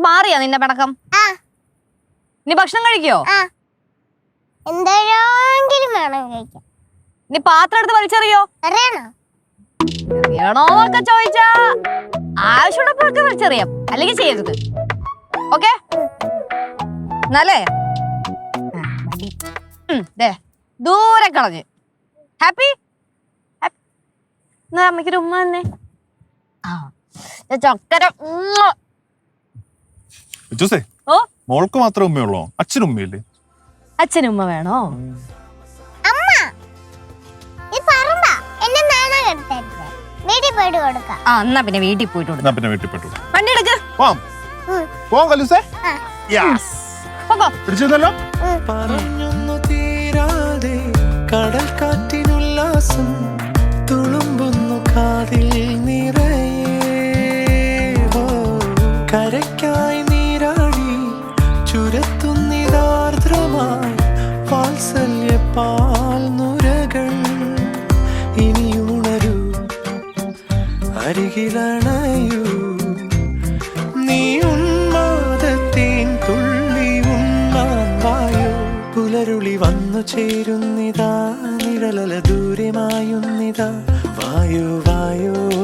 മാറിയാ നിന്റെ പണക്കം? ആ. നീ ഭക്ഷണം കഴിക്കോ? ആ. എന്തോരെങ്കിലും വേണം കഴിക്കാൻ നീ പാത്രം എടുത്ത് വലിച്ചെറിയോ? അറിയണോ? വേണോന്നൊക്കെ ചോദിച്ചാ. ആവശ്യമുള്ളപ്പോഴൊക്കെ വലിച്ചെറിയാം. അല്ലെങ്കിൽ ചെയ്യരുത്. ഓക്കെ? എന്നാലേ? ദൂരെ കളഞ്ഞ്. ഹാപ്പി എന്നാ അമ്മയ്ക്കൊരു ഉമ്മ തന്നെ ആ ചക്കര. ഉമ്മ. ജോസേ ഓ? മോൾക്ക് മാത്രം ഉമ്മയുള്ളോ അച്ഛനും ഉമ്മയില്ലേ അച്ഛനും ഉമ്മ വേണോ? അമ്മ ഈ പറമ്പ എന്നെ നാണ കെടുത്തരുത്. വീട്ടിൽ പോയിട്ട് കൊടുക്കാം. ആ എന്നാ പിന്നെ വീട്ടിൽ പോയിട്ട് കൊടുക്കാം. എന്നാ പിന്നെ വീട്ടിൽ പെട്ടു വണ്ടി എടുക്ക്. പോവാം. ഉം. പോവാം കലൂസേ? ആ. യെസ് പോകോ പിടിച്ചിരുന്നല്ലോ? പറഞ്ഞൊന്നു തീരാതെ കടൽ കാറ്റിനുല്ലാസം തുളുമ്പുന്നു കാതിൽ നിറയെ. കരയ്ക്കായി നീരാടി ചേരുന്നിതാ നിഴലല ദൂരമായുന്നിതാ. വായോ വായോ.